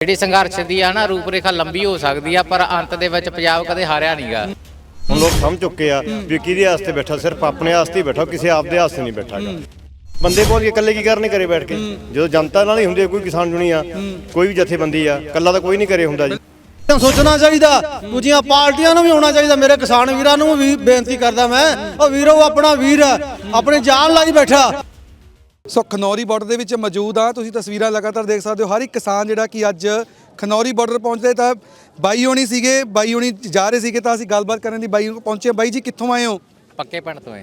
ਜਿਹੜੀ ਸੰਘਰਸ਼ ਦੀ ਆ ਨਾ ਰੂਪਰੇਖਾ ਲੰਬੀ ਹੋ ਸਕਦੀ ਆ ਪਰ ਅੰਤ ਦੇ ਵਿੱਚ ਪੰਜਾਬ ਕਦੇ ਹਾਰਿਆ ਨਹੀਂਗਾ ਹੁਣ ਲੋਕ ਸਮਝ ਚੁੱਕੇ ਆ ਵੀ ਕਿਹਦੇ ਵਾਸਤੇ ਬੈਠਾ ਸਿਰਫ ਆਪਣੇ ਵਾਸਤੇ ਹੀ ਬੈਠਾ ਕਿਸੇ ਆਪਦੇ ਵਾਸਤੇ ਨਹੀਂ ਬੈਠਾ ਗਾ। ਬੰਦੇ ਕੇ ਇਕੱਲੇ ਕੀ ਕਰਨੇ ਕਰੇ ਬੈਠ ਕੇ? ਜਦੋਂ ਜਨਤਾ ਨਾਲ ਹੀ ਹੁੰਦੀ ਆ, ਕੋਈ ਕਿਸਾਨ ਜੁਣੀ ਆ ਕੋਈ ਵੀ ਜਥੇਬੰਦੀ ਆ ਇਕੱਲਾ ਤਾਂ ਕੋਈ ਨਹੀਂ ਕਰੇ ਹੁੰਦਾ ਜੀ। ਤਾਂ ਸੋਚਣਾ ਚਾਹੀਦਾ ਦੂਜੀਆਂ ਪਾਰਟੀਆਂ ਨੂੰ ਵੀ ਹੋਣਾ ਚਾਹੀਦਾ ਮੇਰੇ ਕਿਸਾਨ ਵੀਰਾਂ ਨੂੰ ਵੀ ਬੇਨਤੀ ਕਰਦਾ ਮੈਂ ਉਹ ਵੀਰੋ ਆਪਣਾ ਵੀਰ ਆ, ਆਪਣੀ ਜਾਨ ਲਾਈ ਬੈਠਾ। ਸੋ ਖਨੌਰੀ ਬਾਰਡਰ ਦੇ ਵਿੱਚ ਮੌਜੂਦ ਆ। ਤੁਸੀਂ ਤਸਵੀਰਾਂ ਲਗਾਤਾਰ ਦੇਖ ਸਕਦੇ ਹੋ। ਹਰ ਇੱਕ ਕਿਸਾਨ ਜਿਹੜਾ ਕਿ ਅੱਜ ਖਨੌਰੀ ਬਾਰਡਰ ਪਹੁੰਚਦੇ ਤਾਂ ਬਾਈ ਹੋਣੀ ਸੀਗੇ ਬਾਈ ਹੋਣੀ ਜਾ ਰਹੇ ਸੀਗੇ ਤਾਂ ਅਸੀਂ ਗੱਲਬਾਤ ਕਰਨ ਦੀ ਬਾਈ ਨੂੰ ਪਹੁੰਚੇ ਬਾਈ ਜੀ ਕਿੱਥੋਂ ਆਏ ਹੋ? ਪੱਕੇ ਪਿੰਡ ਤੋਂ ਐ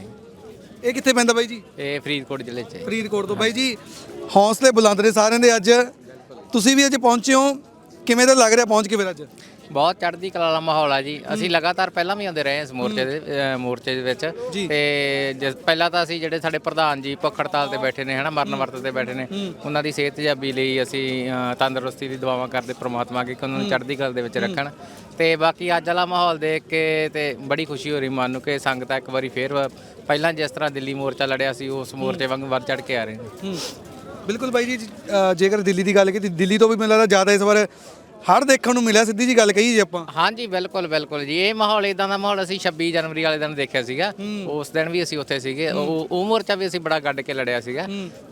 ਇਹ ਕਿੱਥੇ ਪੈਂਦਾ ਬਾਈ ਜੀ? ਇਹ ਫਰੀਦਕੋਟ ਜ਼ਿਲ੍ਹੇ 'ਚ ਹੈ। ਫਰੀਦਕੋਟ ਤੋਂ। ਬਾਈ ਜੀ ਹੌਸਲੇ ਬੁਲੰਦ ਨੇ ਸਾਰਿਆਂ ਦੇ ਅੱਜ। ਤੁਸੀਂ ਵੀ ਅੱਜ ਪਹੁੰਚੇ ਹੋ। ਕਿਵੇਂ ਦਾ ਲੱਗ ਰਿਹਾ ਪਹੁੰਚ ਕੇ ਫਿਰ ਅੱਜ? ਬਹੁਤ ਚੜ੍ਹਦੀ ਕਲਾ ਵਾਲਾ ਮਾਹੌਲ ਆ ਜੀ। ਅਸੀਂ ਲਗਾਤਾਰ ਪਹਿਲਾਂ ਵੀ ਆਉਂਦੇ ਰਹੇ ਹਾਂ ਇਸ ਮੋਰਚੇ ਦੇ ਅ, ਮੋਰਚੇ ਦੇ ਵਿੱਚ। ਤੇ ਜਿਸ- ਪਹਿਲਾਂ ਤਾਂ ਅਸੀਂ ਜਿਹੜੇ ਸਾਡੇ ਪ੍ਰਧਾਨ ਜੀ ਭੁੱਖ ਹੜਤਾਲ ਤੇ ਬੈਠੇ ਨੇ ਹਨਾ ਮਰਨ ਵਰਤ ਤੇ ਬੈਠੇ ਨੇ ਉਹਨਾਂ ਦੀ ਸਿਹਤਯਾਬੀ ਲਈ ਅਸੀਂ ਅ, ਤੰਦਰੁਸਤੀ ਦੀ ਦੁਆਵਾਂ ਕਰਦੇ ਪ੍ਰਮਾਤਮਾ ਅੱਗੇ ਕਿ ਉਹਨਾਂ ਨੂੰ ਚੜ੍ਹਦੀ ਕਲਾ ਦੇ ਵਿੱਚ ਰੱਖਣ। ਤੇ ਬਾਕੀ ਅੱਜ ਵਾਲਾ ਮਾਹੌਲ ਦੇਖ ਕੇ ਤੇ ਬੜੀ ਖੁਸ਼ੀ ਹੋ ਰਹੀ ਮਨ ਨੂੰ ਕਿ ਸੰਗਤਾਂ ਇੱਕ ਵਾਰੀ ਫੇਰ ਵ- ਪਹਿਲਾਂ ਜਿਸ ਤਰ੍ਹਾਂ ਦਿੱਲੀ ਮੋਰਚਾ ਲੜਿਆ ਸੀ ਉਸ ਮੋਰਚੇ ਵਾਂਗ ਵੱਧ ਚੜ੍ਹ ਕੇ ਆ ਰਹੇ ਨੇ। ਬਿਲਕੁਲ ਬਾਈ ਜੀ ਅ, ਜੇਕਰ ਦਿੱਲੀ ਦੀ ਗੱਲ ਕੀਤੀ ਦਿੱਲੀ ਤੋਂ ਵੀ ਮੈਨੂੰ ਲੱਗਦਾ ਜ਼ਿਆਦਾ ਇਸ ਵਾਰ ਹੜ ਦੇਖਣ ਨੂੰ ਮਿਲਿਆ ਸਿੱਧੀ ਜੀ ਗੱਲ ਕਹੀ ਜੀ ਆਪਾਂ। ਹਾਂਜੀ ਬਿਲਕੁਲ ਬਿਲਕੁਲ ਜੀ। ਇਹ ਮਾਹੌਲ ਇਦਾਂ ਦਾ ਮਾਹੌਲ ਅਸੀਂ 26 ਜਨਵਰੀ ਵਾਲੇ ਦਿਨ ਦੇਖਿਆ ਸੀਗਾ। ਉਸ ਦਿਨ ਵੀ ਅਸੀਂ ਉੱਥੇ ਸੀਗੇ। ਉਹ ਉਹ ਮੋਰਚਾ ਵੀ ਅਸੀਂ ਬੜਾ ਗੱਡ ਕੇ ਲੜਿਆ ਸੀਗਾ।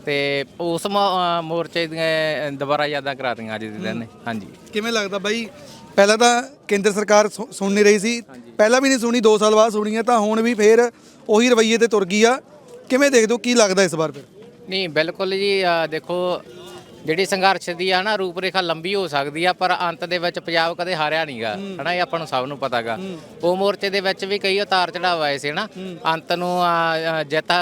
ਤੇ ਉਸ ਮੋ- ਮੋਰਚੇ ਦੀਆਂ ਦੁਬਾਰਾ ਯਾਦਾਂ ਕਰਾਤੀਆਂ ਅੱਜ ਦੇ ਦਿਨ। ਨੇ ਹਾਂਜੀ। ਕਿਵੇਂ ਲੱਗਦਾ ਬਾਈ? ਪਹਿਲਾਂ ਤਾਂ ਕੇਂਦਰ ਸਰਕਾਰ ਸੁ- ਸੁਣ ਨਹੀਂ ਰਹੀ ਸੀ। ਪਹਿਲਾਂ ਵੀ ਨਹੀਂ ਸੁਣੀ 2 ਸਾਲ ਬਾਅਦ ਸੁਣੀ ਹੈ ਤਾਂ ਹੁਣ ਵੀ ਫੇਰ ਉਹੀ ਰਵੱਈਏ ਤੇ ਤੁਰ ਗਈ ਆ। ਕਿਵੇਂ ਦੇਖਦੇ ਹੋ? ਕੀ ਲੱਗਦਾ ਇਸ ਵਾਰ ਫਿਰ? ਨਹੀਂ ਬਿਲਕੁਲ ਜੀ ਦੇਖੋ ਜਿਹੜੀ ਸੰਘਰਸ਼ ਦੀ ਆ ਨਾ ਰੂਪਰੇਖਾ ਲੰਬੀ ਹੋ ਸਕਦੀ ਆ ਪਰ ਅੰਤ ਦੇ ਵਿੱਚ ਪੰਜਾਬ ਕਦੇ ਹਾਰਿਆ ਨਹੀਂਗਾ ਹਨਾ ਇਹ ਆਪਾਂ ਨੂੰ ਸਭ ਨੂੰ ਪਤਾਗਾ ਉਹ ਮੋਰਚੇ ਦੇ ਵਿੱਚ ਵੀ ਕਈ ਉਤਾਰ ਚੜਾਵ ਆਏ ਸੀ ਹਨਾ ਅੰਤ ਨੂੰ ਜਿੱਤਾ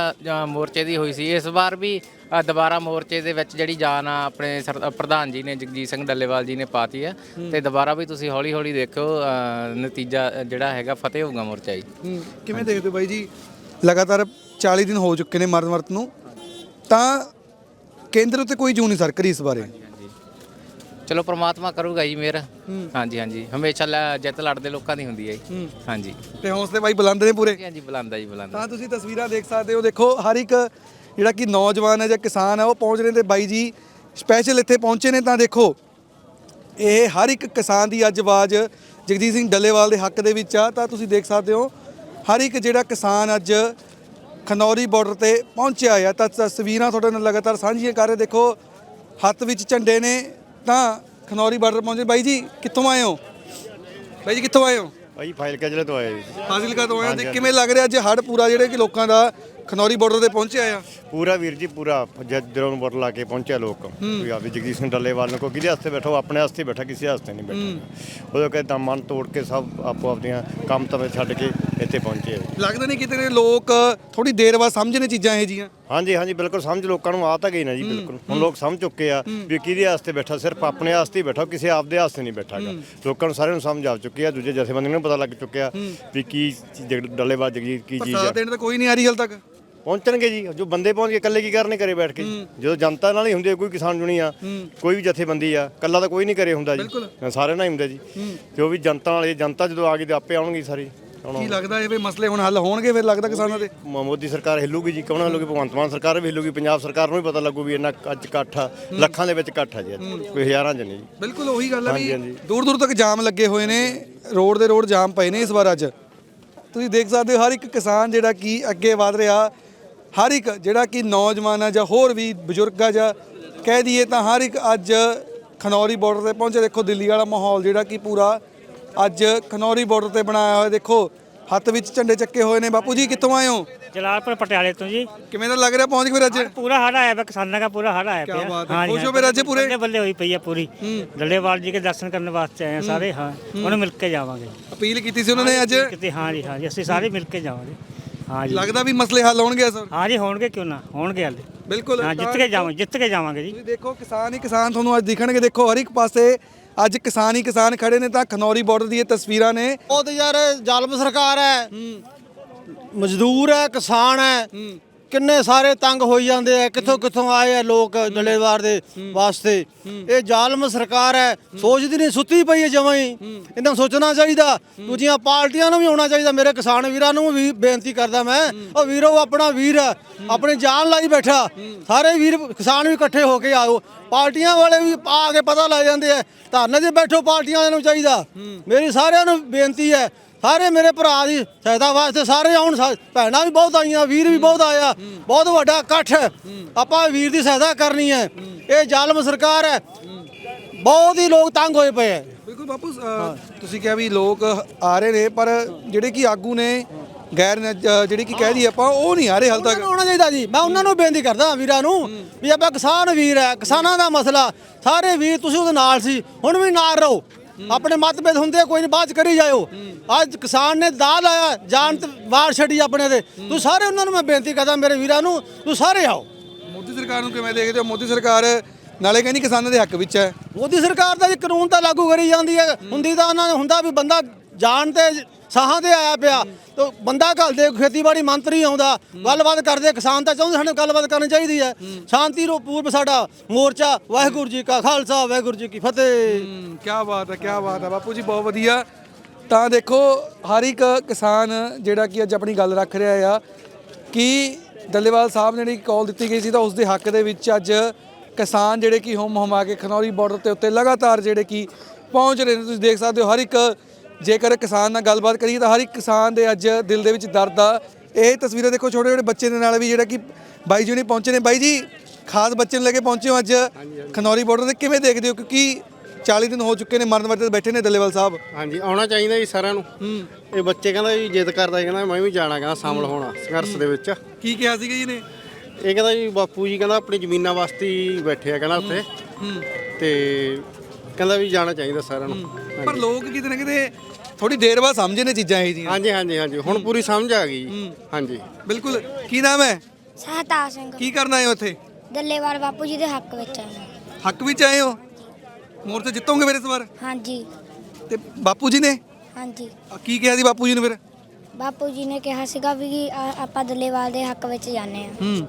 ਮੋਰਚੇ ਦੀ ਹੋਈ ਸੀ। ਇਸ ਵਾਰ ਵੀ ਦੁਬਾਰਾ ਮੋਰਚੇ ਦੇ ਵਿੱਚ ਜਿਹੜੀ ਜਾਨ ਆ ਆਪਣੇ ਪ੍ਰਧਾਨ ਜੀ ਨੇ ਜਗਜੀਤ ਸਿੰਘ ਡੱਲੇਵਾਲ ਜੀ ਨੇ ਪਾਤੀ ਹੈ। ਤੇ ਦੁਬਾਰਾ ਵੀ ਤੁਸੀਂ ਹੌਲੀ ਹੌਲੀ ਦੇਖਿਓ ਅ, ਨਤੀਜਾ ਜਿਹੜਾ ਹੈਗਾ ਫਤਿਹ ਹੋਊਗਾ ਮੋਰਚਾ ਜੀ। ਕਿਵੇਂ ਦੇਖਦੇ ਹੋ ਬਾਈ ਜੀ? ਲਗਾਤਾਰ 40 ਦਿਨ ਹੋ ਚੁੱਕੇ ਨੇ ਮਰਨ ਵਰਤ ਨੂੰ। ਤਾਂ ਕੇਂਦਰ ਉੱਤੇ ਕੋਈ ਜੂ ਨਹੀਂ ਸਰਕਰੀ ਇਸ ਬਾਰੇ? ਚਲੋ ਪ੍ਰਮਾਤਮਾ ਕਰੂਗਾ ਜੀ ਮੇਰ। ਹਾਂਜੀ ਹਾਂਜੀ। ਹਮੇਸ਼ਾ ਲੈ- ਜਿੱਤ ਲੜਦੇ ਲੋਕਾਂ ਦੀ ਹੁੰਦੀ ਹੈ ਜੀ। ਹਾਂਜੀ। ਤੇ ਹੌਸਲੇ ਬਾਈ ਬੁਲੰਦ ਨੇ ਪੂਰੇ? ਹਾਂਜੀ ਬੁਲਾਉਂਦਾ ਜੀ ਬੁਲਾਉਂਦਾ ਤਾਂ ਤੁਸੀਂ ਤਸਵੀਰਾਂ ਦੇਖ ਸਕਦੇ ਹੋ। ਦੇਖੋ ਹਰ ਇੱਕ ਜਿਹੜਾ ਕਿ ਨੌਜਵਾਨ ਹੈ ਜਾਂ ਕਿਸਾਨ ਹੈ ਉਹ ਪਹੁੰਚ ਰਹੇ ਤੇ ਬਾਈ ਜੀ ਸਪੈਸ਼ਲ ਇੱਥੇ ਪਹੁੰਚੇ ਨੇ। ਤਾਂ ਦੇਖੋ ਇਹ ਹਰ ਇੱਕ ਕਿਸਾਨ ਦੀ ਅੱਜ ਆਵਾਜ਼ ਜਗਜੀਤ ਸਿੰਘ ਡੱਲੇਵਾਲ ਦੇ ਹੱਕ ਦੇ ਵਿੱਚ ਆ। ਤਾਂ ਤੁਸੀਂ ਦੇਖ ਸਕਦੇ ਹੋ ਹਰ ਇੱਕ ਜਿਹੜਾ ਕਿਸਾਨ ਅੱਜ ਖਨੌਰੀ ਬਾਰਡਰ ਤੇ ਪਹੁੰਚਿਆ ਆ। ਤਾਂ ਤਸਵੀਰਾਂ ਤੁਹਾਡੇ ਨਾਲ ਲਗਾਤਾਰ ਸਾਂਝੀਆਂ ਕਰ ਰਹੇ। ਦੇਖੋ ਹੱਥ ਵਿੱਚ ਝੰਡੇ ਨੇ ਤਾਂ ਖਨੌਰੀ ਬਾਰਡਰ ਪਹੁੰਚੇ ਬਾਈ ਜੀ ਕਿੱਥੋਂ ਆਏ ਹੋ? ਬਾਈ ਜੀ ਕਿੱਥੋਂ ਆਏ ਹੋ? ਭਾਈ ਫਾਈਲ ਜ਼ਿਲ੍ਹੇ ਤੋਂ ਆਏ ਜੀ। ਫਾਜ਼ਿਲਕਾ ਤੋਂ ਆਏ ਹੋ। ਤੇ ਕਿਵੇਂ ਲੱਗ ਰਿਹਾ ਅੱਜ ਹੜ ਪੂਰਾ ਜਿਹੜੇ ਕਿ ਲੋਕਾਂ ਦਾ ਖਨੌਰੀ ਬਾਰਡਰ ਤੇ ਪਹੁੰਚਿਆ ਆ? ਪੂਰਾ ਵੀਰ ਜੀ ਪੂਰਾ ਜਦ ਬੋਟ ਲਾ ਕੇ ਪਹੁੰਚਿਆ ਲੋਕ। ਕੋਈ ਆ ਵੀ ਜਗਦੀਸ਼ ਸਿੰਘ ਡੱਲੇਵਾਲ ਨੂੰ ਕੋ ਕਿਹਦੇ ਵਾਸਤੇ ਬੈਠੋ ਆਪਣੇ ਵਾਸਤੇ ਹੀ ਬੈਠਾ ਕਿਸੇ ਵਾਸਤੇ ਨਹੀਂ ਬੈਠਾ। ਉਹਦੇ ਕਹਿੰਦਾ ਮਨ ਤੋੜ ਕੇ ਸਭ ਆਪੋ ਆਪਣੀਆਂ ਕੰਮ ਤਵੇਂ ਛੱਡ ਕੇ ਇੱਥੇ ਪਹੁੰਚੇ। ਲੱਗਦਾ ਨਹੀਂ ਕਿਤੇ ਲੋਕ ਥੋੜੀ ਦੇਰ ਬਾਅਦ ਸਮਝਣੇ ਚੀਜ਼ਾਂ ਇਹ ਜੀਆਂ? ਹਾਂਜੀ ਹਾਂਜੀ ਬਿਲਕੁਲ ਸਮਝ ਲੋਕਾਂ ਨੂੰ ਆ ਤਾਂ ਗਈ ਨਾ ਜੀ ਬਿਲਕੁਲ। ਹੁਣ ਲੋਕ ਸਮਝ ਚੁੱਕੇ ਆ ਵੀ ਕਿਹਦੇ ਵਾਸਤੇ ਬੈਠਾ ਸਿਰਫ ਆਪਣੇ ਵਾਸਤੇ ਹੀ ਬੈਠਾ ਕਿਸੇ ਆਪਦੇ ਵਾਸਤੇ ਨਹੀਂ ਬੈਠਾਗਾ ਲੋਕਾਂ ਨੂੰ ਸਾਰਿਆਂ ਨੂੰ ਸਮਝ ਆ ਚੁੱਕੀ ਆ ਦੂਜੇ ਜਥੇਬੰਦੀਆਂ ਨੂੰ ਪਤਾ ਲੱਗ ਚੁੱਕਿਆ ਵੀ ਕੀ ਡੱਲੇਵਾਲ ਜਗਜੀਤ ਕੀ ਚੀਜ਼ ਆ। ਦੇਣ ਤਾਂ ਕੋਈ ਨਹੀਂ ਆ ਰਹੀ ਹਾਲ ਤੱਕ। ਪਹੁੰਚਣਗੇ ਜੀ। ਜੋ ਬੰਦੇ ਪਹੁੰਚ ਕੇ ਇਕੱਲੇ ਕੀ ਕਰਨੇ ਕਰੇ ਬੈਠ ਕੇ? ਜਦੋਂ ਜਨਤਾ ਨਾਲ ਹੀ ਹੁੰਦੀ ਆ, ਕੋਈ ਕਿਸਾਨ ਜੁਣੀ ਆ ਕੋਈ ਵੀ ਜਥੇਬੰਦੀ ਆ ਇਕੱਲਾ ਤਾਂ ਕੋਈ ਨਹੀਂ ਕਰੇ ਹੁੰਦਾ ਜੀ। ਸਾਰੇ ਨਾਲ ਹੀ ਹੁੰਦਾ ਜੀ। ਤੇ ਉਹ ਵੀ ਜਨਤਾ ਨਾਲ ਇਹ ਜਨਤਾ ਜਦੋਂ ਆ ਗਈ ਤੇ ਆਪੇ ਆਉਣਗੇ ਸਾਰੀ। ਕੀ ਲੱਗਦਾ ਇਹ ਵੀ ਮਸਲੇ ਹੁਣ ਹੱਲ ਹੋਣਗੇ ਫਿਰ ਲੱਗਦਾ ਕਿਸਾਨਾਂ ਦੇ? ਮੋਦੀ ਸਰਕਾਰ ਹਿੱਲੂਗੀ ਜੀ ਕੌਣ ਹਿੱਲੂਗੀ? ਭਗਵੰਤ ਮਾਨ ਸਰਕਾਰ ਵੀ ਹਿੱਲੂਗੀ ਪੰਜਾਬ ਸਰਕਾਰ ਨੂੰ ਵੀ ਪਤਾ ਲੱਗੂ ਵੀ ਇੰਨਾ ਅੱਜ ਇਕੱਠ ਆ। ਲੱਖਾਂ ਦੇ ਵਿੱਚ ਇਕੱਠ ਆ ਜੀ। ਕੋਈ ਹਜ਼ਾਰਾਂ ਚ ਨਹੀਂ ਜੀ। ਬਿਲਕੁਲ ਉਹੀ ਗੱਲ ਹੈ ਵੀ। ਦੂਰ ਦੂਰ ਤੱਕ ਜਾਮ ਲੱਗੇ ਹੋਏ ਨੇ। ਰੋਡ ਦੇ ਰੋਡ ਜਾਮ ਪਏ ਨੇ ਇਸ ਵਾਰ ਅੱਜ। ਤੁਸੀਂ ਦੇਖ ਸਕਦੇ ਹੋ ਹਰ ਇੱਕ ਕਿਸਾਨ ਜਿਹੜਾ ਕਿ ਅੱਗੇ ਵਧ ਰਿਹਾ। ਹਰ ਇੱਕ ਜਿਹੜਾ ਕਿ ਨੌਜਵਾਨ ਆ ਜਾਂ ਹੋਰ ਵੀ ਬਜ਼ੁਰਗ ਆ ਜਾਂ ਕਹਿ ਦਈਏ ਤਾਂ ਹਰ ਇੱਕ ਅੱਜ ਖਨੌਰੀ ਬਾਰਡਰ ਤੇ ਪਹੁੰਚੇ। ਦੇਖੋ ਦਿੱਲੀ ਵਾਲਾ ਮਾਹੌਲ ਜਿਹੜਾ ਕਿ ਪੂਰਾ ਅੱਜ ਖਨੌਰੀ ਬਾਰਡਰ ਤੇ ਬਣਾਇਆ ਹੋਇਆ। ਦੇਖੋ ਹੱਥ ਵਿੱਚ ਝੰਡੇ ਚੱਕੇ ਹੋਏ ਨੇ। ਬਾਪੂ ਜੀ ਕਿੱਥੋਂ ਆਏ ਹੋ? ਜਲਾਲਪੁਰ ਪਟਿਆਲੇ ਤੋਂ ਜੀ। ਕਿਵੇਂ ਦਾ ਲੱਗ ਰਿਹਾ ਪਹੁੰਚ ਕੇ ਫਿਰ ਪੂਰਾ ਹੜ ਆਇਆ ਪਿਆ ਕਿਸਾਨਾਂ ਦਾ ਪੂਰਾ ਹੜ ਆਇਆ ਪਿਆ। ਕੀ ਖੁਸ਼ ਹੋ ਫਿਰ ਅੱਜ ਪੂਰੇ? ਬੱਲੇ ਬੱਲੇ ਹੋਈ ਪਈ ਆ ਪੂਰੀ। ਡੱਲੇਵਾਲ ਜੀ ਦੇ ਦਰਸ਼ਨ ਕਰਨ ਵਾਸਤੇ ਆਏ ਆ ਸਾਰੇ ਹਾਂ। ਉਹਨੂੰ ਮਿਲ ਕੇ ਜਾਵਾਂਗੇ। ਅਪੀਲ ਕੀਤੀ ਸੀ ਉਹਨਾਂ ਨੇ ਅੱਜ? ਕੀਤੀ ਹਾਂ ਜੀ ਹਾਂ ਜੀ ਅਸੀਂ ਸਾਰੇ ਮਿਲ ਕੇ ਜਾਵਾਂਗੇ। ਹਾਂਜੀ। ਲੱਗਦਾ ਵੀ ਮਸਲੇ ਹੱਲ ਹੋਣਗੇ ਸਰ। ਹਾਂਜੀ ਹੋਣਗੇ ਕਿਉਂ ਨਾ? ਹੋਣਗੇ ਹੱਲ। ਬਿਲਕੁਲ ਹਾਂ ਜਿੱਤ ਕੇ ਜਾਵਾਂ ਜਿੱਤ ਕੇ ਜਾਵਾਂਗੇ ਜੀ। ਦੇਖੋ ਕਿਸਾਨ ਹੀ ਕਿਸਾਨ ਤੁਹਾਨੂੰ ਅੱਜ ਦਿਖਣਗੇ। ਦੇਖੋ ਹਰ ਇੱਕ ਪਾਸੇ ਅੱਜ ਕਿਸਾਨ ਹੀ ਕਿਸਾਨ ਖੜੇ ਨੇ ਤਾਂ ਖਨੌਰੀ ਬਾਰਡਰ ਦੀ ਇਹ ਤਸਵੀਰਾਂ ਨੇ। ਉਹ ਤੇ ਯਾਰ ਜ਼ਾਲਮ ਸਰਕਾਰ ਹੈ। ਮਜ਼ਦੂਰ ਹੈ ਕਿਸਾਨ ਹੈ। ਕਿੰਨੇ ਸਾਰੇ ਤੰਗ ਹੋਈ ਜਾਂਦੇ ਆ ਕਿੱਥੋਂ ਕਿੱਥੋਂ ਆਏ ਆ ਲੋਕ ਡੱਲੇਵਾਲ ਦੇ ਵਾਸਤੇ। ਇਹ ਜ਼ਾਲਮ ਸਰਕਾਰ ਹੈ ਸੋਚਦੀ ਨਹੀਂ ਸੁੱਤੀ ਪਈ ਹੈ ਜਮਾਂ ਹੀ। ਇਹਨਾਂ ਸੋਚਣਾ ਚਾਹੀਦਾ। ਦੂਜੀਆਂ ਪਾਰਟੀਆਂ ਨੂੰ ਵੀ ਆਉਣਾ ਚਾਹੀਦਾ। ਮੇਰੇ ਕਿਸਾਨ ਵੀਰਾਂ ਨੂੰ ਵੀ ਬੇਨਤੀ ਕਰਦਾ ਮੈਂ ਉਹ ਵੀਰੋ ਆਪਣਾ ਵੀਰ ਆਪਣੀ ਜਾਨ ਲਾਈ ਬੈਠਾ। ਸਾਰੇ ਵੀਰ ਕਿਸਾਨ ਵੀ ਇਕੱਠੇ ਹੋ ਕੇ ਆਓ। ਪਾਰਟੀਆਂ ਵਾਲੇ ਵੀ ਆ ਕੇ ਪਤਾ ਲੱਗ ਜਾਂਦੇ ਆ। ਧਰਨੇ 'ਤੇ ਬੈਠੋ ਪਾਰਟੀਆਂ ਵਾਲਿਆਂ ਨੂੰ ਚਾਹੀਦਾ। ਮੇਰੀ ਸਾਰਿਆਂ ਨੂੰ ਬੇਨਤੀ ਹੈ ਸਾਰੇ ਮੇਰੇ ਭਰਾ ਦੀ ਸਹਾਇਤਾ ਵਾਸਤੇ ਸਾਰੇ ਆਉਣ ਸਾ- ਭੈਣਾਂ ਵੀ ਬਹੁਤ ਆਈਆਂ ਵੀਰ ਵੀ ਬਹੁਤ ਆਇਆ। ਬਹੁਤ ਵੱਡਾ ਇਕੱਠ। ਹੈ। ਆਪਾਂ ਵੀਰ ਦੀ ਸਹਾਇਤਾ ਕਰਨੀ ਹੈ। ਇਹ ਜ਼ਾਲਮ ਸਰਕਾਰ ਹੈ। ਬਹੁਤ ਹੀ ਲੋਕ ਤੰਗ ਹੋਏ ਪਏ ਹੈ। ਬਿਲਕੁਲ ਬਾਪੂ ਅ, ਤੁਸੀਂ ਕਿਹਾ ਵੀ ਲੋਕ ਆ ਰਹੇ ਨੇ ਪਰ ਜਿਹੜੇ ਕਿ ਆਗੂ ਨੇ ਗੈਰ ਨ- ਅ, ਜਿਹੜੀ ਕਿ ਕਹਿ ਦਈਏ ਆਪਾਂ ਉਹ ਨਹੀਂ ਆ ਰਹੇ ਹਾਲ ਉਹਨਾਂ ਤੱਕ ਨੂੰ ਆਉਣਾ ਚਾਹੀਦਾ ਜੀ। ਮੈਂ ਉਹਨਾਂ ਨੂੰ ਬੇਨਤੀ ਕਰਦਾ ਵੀਰਾਂ ਨੂੰ ਵੀ ਆਪਾਂ ਕਿਸਾਨ ਵੀਰ ਹੈ ਕਿਸਾਨਾਂ ਦਾ ਮਸਲਾ ਸਾਰੇ ਵੀਰ ਤੁਸੀਂ ਉਹਦੇ ਨਾਲ ਸੀ ਹੁਣ ਵੀ ਨਾਲ ਰਹੋ। ਆਪਣੇ ਮਤਭੇਦ ਹੁੰਦੇ ਕੋਈ ਨਹੀਂ ਬਾਤ ਕਰੀ ਜਾਇਓ। ਅੱਜ ਕਿਸਾਨ ਨੇ ਦਾਅ ਲਾਇਆ ਜਾਨ ਤੇ ਵਾਰ ਛੱਡੀ ਆਪਣੇ ਤੇ। ਤੁਸੀਂ ਸਾਰੇ ਉਹਨਾਂ ਨੂੰ ਮੈਂ ਬੇਨਤੀ ਕਰਦਾ ਮੇਰੇ ਵੀਰਾਂ ਨੂੰ ਤੁਸੀਂ ਸਾਰੇ ਆਓ। ਮੋਦੀ ਸਰਕਾਰ ਨੂੰ ਕਿਵੇਂ ਦੇਖਦੇ ਹੋ? ਮੋਦੀ ਸਰਕਾਰ ਨਾਲੇ ਕਹਿੰਦੀ ਕਿਸਾਨਾਂ ਦੇ ਹੱਕ ਵਿੱਚ ਹੈ। ਮੋਦੀ ਸਰਕਾਰ ਦਾ ਜੀ ਕਾਨੂੰਨ ਤਾਂ ਲਾਗੂ ਕਰੀ ਜਾਂਦੀ ਹੈ। ਹੁੰਦੀ ਤਾਂ ਉਹਨਾਂ ਨੇ ਹੁੰਦਾ ਵੀ ਬੰਦਾ ਜਾਣ ਤੇ ਸਾਹਾਂ ਤੇ ਆਇਆ ਪਿਆ। ਤੇ ਬੰਦਾ ਘੱਲਦੇ ਖੇਤੀਬਾੜੀ ਮੰਤਰੀ ਆਉਂਦਾ ਗੱਲਬਾਤ ਕਰਦੇ ਕਿਸਾਨ ਤਾਂ ਚਾਹੁੰਦੇ ਸਾਨੂੰ ਗੱਲਬਾਤ ਕਰਨੀ ਚਾਹੀਦੀ ਹੈ। ਸ਼ਾਂਤੀ ਰੋ ਪੂਰਬ ਸਾਡਾ ਮੋਰਚਾ ਵਾਹਿਗੁਰੂ ਜੀ ਕਾ ਖਾਲਸਾ ਵਾਹਿਗੁਰੂ ਜੀ ਕੀ ਫਤਿਹ। ਕੀ ਬਾਤ ਹੈ ਕੀ ਬਾਤ ਹੈ ਬਾਪੂ ਜੀ ਬਹੁਤ ਵਧੀਆ। ਤਾਂ ਦੇਖੋ ਹਰ ਇੱਕ ਕਿਸਾਨ ਜਿਹੜਾ ਕਿ ਅੱਜ ਆਪਣੀ ਗੱਲ ਰੱਖ ਰਿਹਾ ਆ ਕਿ ਡੱਲੇਵਾਲ ਸਾਹਿਬ ਨੇ ਜਿਹੜੀ ਕਾਲ ਦਿੱਤੀ ਗਈ ਸੀ ਤਾਂ ਉਸ ਦੇ ਹੱਕ ਦੇ ਵਿੱਚ ਅੱਜ ਕਿਸਾਨ ਜਿਹੜੇ ਕਿ ਹੁਮ ਹੁਮਾ ਕੇ ਖਨੌਰੀ ਬਾਰਡਰ ਤੇ ਉੱਤੇ ਲਗਾਤਾਰ ਜਿਹੜੇ ਕਿ ਪਹੁੰਚ ਰਹੇ ਨੇ। ਤੁਸੀਂ ਦੇਖ ਸਕਦੇ ਹੋ ਹਰ ਇੱਕ ਜੇਕਰ ਕਿਸਾਨ ਨਾਲ ਗੱਲਬਾਤ ਕਰੀਏ ਤਾਂ ਹਰ ਇੱਕ ਕਿਸਾਨ ਦੇ ਅੱਜ ਦਿਲ ਦੇ ਵਿੱਚ ਦਰਦ ਆ। ਇਹ ਤਸਵੀਰਾਂ ਦੇਖੋ ਛੋਟੇ ਛੋਟੇ ਬੱਚੇ ਦੇ ਨਾਲ ਵੀ ਜਿਹੜਾ ਕਿ ਬਾਈ ਜੀ ਨੇ ਪਹੁੰਚੇ ਨੇ। ਬਾਈ ਜੀ ਖਾਸ ਬੱਚੇ ਨੂੰ ਲੈ ਕੇ ਪਹੁੰਚੇ ਹੋ ਅੱਜ ਖਨੌਰੀ ਬਾਰਡਰ ਤੇ। ਕਿਵੇਂ ਦੇਖਦੇ ਹੋ? ਕਿਉਂਕਿ 40 ਦਿਨ ਹੋ ਚੁੱਕੇ ਨੇ ਮਰਨ ਵਰਤੇ ਤੇ ਬੈਠੇ ਨੇ ਦੱਲੇਵਾਲ ਸਾਹਿਬ। ਹਾਂਜੀ ਆਉਣਾ ਚਾਹੀਦਾ ਜੀ ਸਾਰਿਆਂ ਨੂੰ। ਇਹ ਬੱਚੇ ਕਹਿੰਦਾ ਜੀ ਜਿੱਦ ਕਰਦਾ ਕਹਿੰਦਾ ਮੈਂ ਵੀ ਜਾਣਾ ਕਹਿੰਦਾ ਸ਼ਾਮਲ ਹੋਣਾ ਸੰਘਰਸ਼ ਦੇ ਵਿੱਚ। ਕੀ ਕਿਹਾ ਸੀਗਾ ਜੀ ਨੇ ਇਹ ਕਹਿੰਦਾ ਜੀ ਬਾਪੂ ਜੀ ਕਹਿੰਦਾ ਆਪਣੀ ਜ਼ਮੀਨਾਂ ਵਾਸਤੇ ਬੈਠੇ ਆ ਕਹਿੰਦਾ ਉੱਥੇ। ਤੇ ਕਹਿੰਦਾ ਵੀ ਜਾਣਾ ਚਾਹੀਦਾ ਸਾਰਿਆਂ ਨੂੰ। ਪਰ ਲੋਕ ਕਿਤੇ ਨਾ ਕਿਤੇ ਥੋੜੀ ਦੇਰ ਬਾਅਦ ਸਮਝੇ ਨੇ ਚੀਜ਼ਾਂ ਇਹ ਜੀਆਂ ਹਾਂਜੀ ਹਾਂਜੀ ਹਾਂਜੀ। ਹੁਣ ਪੂਰੀ ਸਮਝ ਆ ਗਈ। ਜੀ ਹਾਂਜੀ। ਬਿਲਕੁਲ। ਕੀ ਨਾਮ ਹੈ? ਸਹਤਾ ਸਿੰਘ। ਕੀ ਕਰਨਾ ਹੈ ਉੱਥੇ ਦੱਲੇਵਾਲ ਬਾਪੂ ਜੀ ਦੇ ਹੱਕ ਵਿੱਚ ਆਏ ਹਾਂ। ਹੱਕ ਵਿੱਚ ਆਏ ਹੋ? ਮੋਰਚਾ ਜਿੱਤੋਗੇ ਫਿਰ ਇਸ ਵਾਰ? ਹਾਂਜੀ। ਤੇ ਬਾਪੂ ਜੀ ਨੇ? ਹਾਂਜੀ। ਆ ਕੀ ਕਿਹਾ ਸੀ ਬਾਪੂ ਜੀ ਨੂੰ ਫਿਰ? ਬਾਪੂ ਜੀ ਨੇ ਕਿਹਾ ਸੀਗਾ ਵੀ ਆ- ਆਪਾਂ ਦੱਲੇਵਾਲ ਦੇ ਹੱਕ ਵਿੱਚ ਜਾਂਦੇ ਆ ਹੂੰ।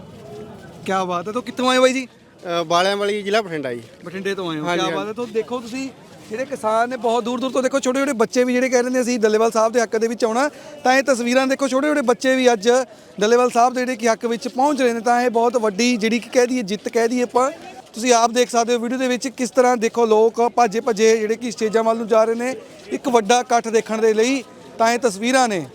ਕੀ ਬਾਤ ਹੈ। ਤੋਂ ਕਿੱਥੋਂ ਆਏ ਹੋ ਬਾਈ ਜੀ? ਬਾਲਿਆਂ ਵਾਲੀ ਜ਼ਿਲ੍ਹਾ ਬਠਿੰਡਾ ਜੀ। ਬਠਿੰਡੇ ਤੋਂ ਆਏ ਹੋ। ਕੀ ਬਾਤ ਹੈ। ਤੋਂ ਦੇਖੋ ਤੁਸੀਂ ਜਿਹੜੇ ਕਿਸਾਨ ਨੇ ਬਹੁਤ ਦੂਰ ਦੂਰ ਤੋਂ ਦੇਖੋ ਛੋਟੇ ਛੋਟੇ ਬੱਚੇ ਵੀ ਜਿਹੜੇ ਕਹਿ ਰਹੇ ਨੇ ਅਸੀਂ ਦੱਲੇਵਾਲ ਸਾਹਿਬ ਦੇ ਹੱਕ ਦੇ ਵਿੱਚ ਆਉਣਾ ਤਾਂ ਇਹ ਤਸਵੀਰਾਂ ਦੇਖੋ ਛੋਟੇ ਛੋਟੇ ਬੱਚੇ ਵੀ ਅੱਜ ਦੱਲੇਵਾਲ ਸਾਹਿਬ ਦੇ ਜਿਹੜੇ ਕਿ ਹੱਕ ਵਿੱਚ ਪਹੁੰਚ ਰਹੇ ਨੇ ਤਾਂ ਇਹ ਬਹੁਤ ਵੱਡੀ ਜਿਹੜੀ ਕਿ ਕਹਿ ਦਈਏ ਜਿੱਤ ਕਹਿ ਦਈਏ ਆਪਾਂ। ਤੁਸੀਂ ਆਪ ਦੇਖ ਸਕਦੇ ਹੋ ਵੀਡੀਓ ਦੇ ਵਿੱਚ ਕਿਸ ਤਰ੍ਹਾਂ ਦੇਖੋ ਲੋਕ ਭਾਜੇ ਭੱਜੇ ਜਿਹੜੇ ਕਿ ਸਟੇਜਾਂ ਵੱਲ ਨੂੰ ਜਾ ਰਹੇ ਨੇ ਇੱਕ ਵੱਡਾ ਇਕੱਠ ਦੇਖਣ ਦੇ ਲਈ ਤਾਂ ਇਹ ਤਸਵੀਰਾਂ ਨੇ।